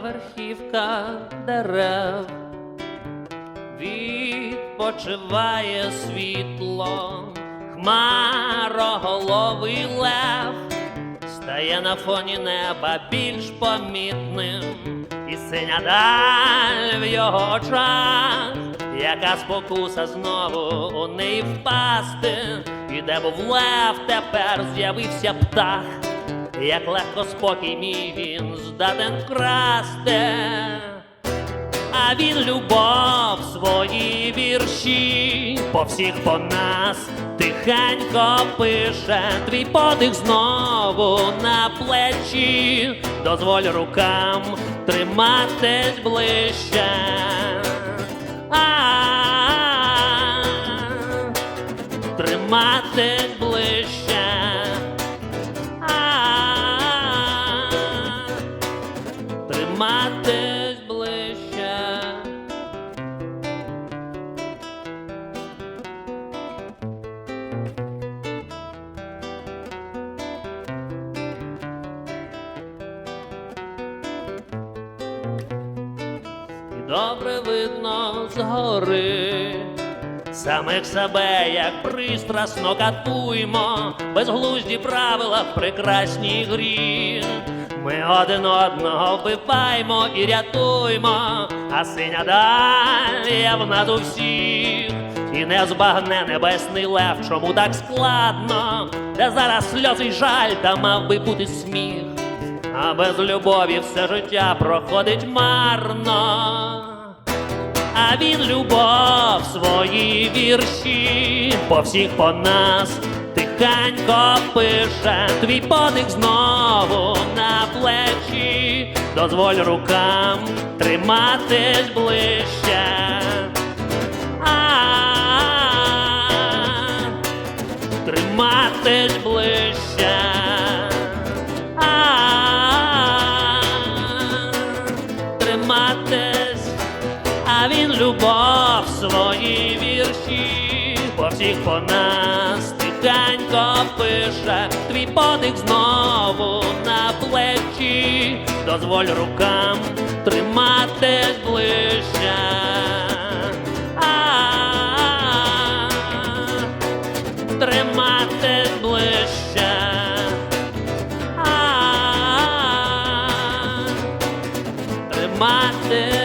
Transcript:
верхівках дерев. Відпочиває світло, хмароголовий лев. Стає на фоні неба більш помітним, і синя даль в його очах, яка спокуса знову у неї впасти, і де був лев, тепер з'явився птах, як легко спокій мій він здатен вкрасти а він любов свої вірші. По всіх по нас тихенько пише. Твій подих знову на плечі, дозволь рукам триматись ближче. А, Триматись ближче. Добре видно згори. Самих себе, як пристрасно катуймо, безглузді правила в прекрасній грі. Ми один одного вбиваймо і рятуймо, а синя даль в нас у всіх. І не збагне небесний лев, чому так складно, де зараз сльози й жаль, та мав би бути сміх, а без любові все життя проходить марно. А він любов свої вірші. По всіх по нас тихенько пише. Твій подих знову на плечі, дозволь рукам триматись ближче. А, а він любов свої вірші по всіх по нас тихенько пише твій подих знову на плечі, дозволь рукам триматись ближче. А, Триматись ближче. А, ближче.